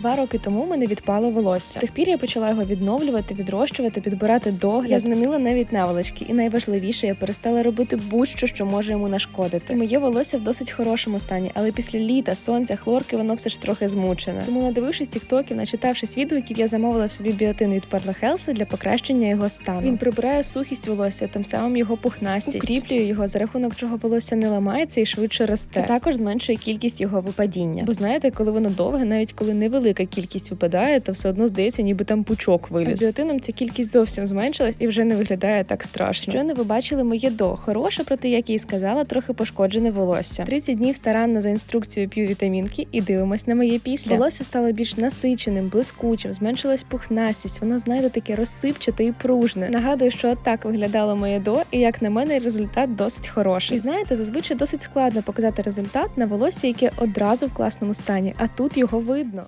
Два роки тому мене відпало волосся. Тих пір я почала його відновлювати, відрощувати, підбирати догляд. Я змінила навіть наволочки, і найважливіше, я перестала робити будь-що, що може йому нашкодити. І моє волосся в досить хорошому стані, але після літа, сонця, хлорки воно все ж трохи змучене. Тому, надивившись тіктоків, начитавшись відгуків, я замовила собі біотин від Парла Хелса для покращення його стану. Він прибирає сухість волосся, тим самим його пухнастість, укріплює його, за рахунок чого волосся не ламається і швидше росте. І також зменшує кількість його випадіння. Бо знаєте, коли воно довге, навіть коли невелика кількість випадає, то все одно здається, ніби там пучок виліз. А з біотином ця кількість зовсім зменшилась і вже не виглядає так страшно. Щойно ви бачили моє до хороше, проте, як я і сказала, трохи пошкоджене волосся. 30 днів старанно за інструкцією п'ю вітамінки і дивимось на моє після. Волосся стало більш насиченим, блискучим, зменшилась пухнастість. Воно знаєте таке розсипчате і пружне. Нагадую, що так виглядало моє до, і як на мене, результат досить хороший. І знаєте, зазвичай досить складно показати результат на волосся, яке одразу в класному стані, а тут його видно.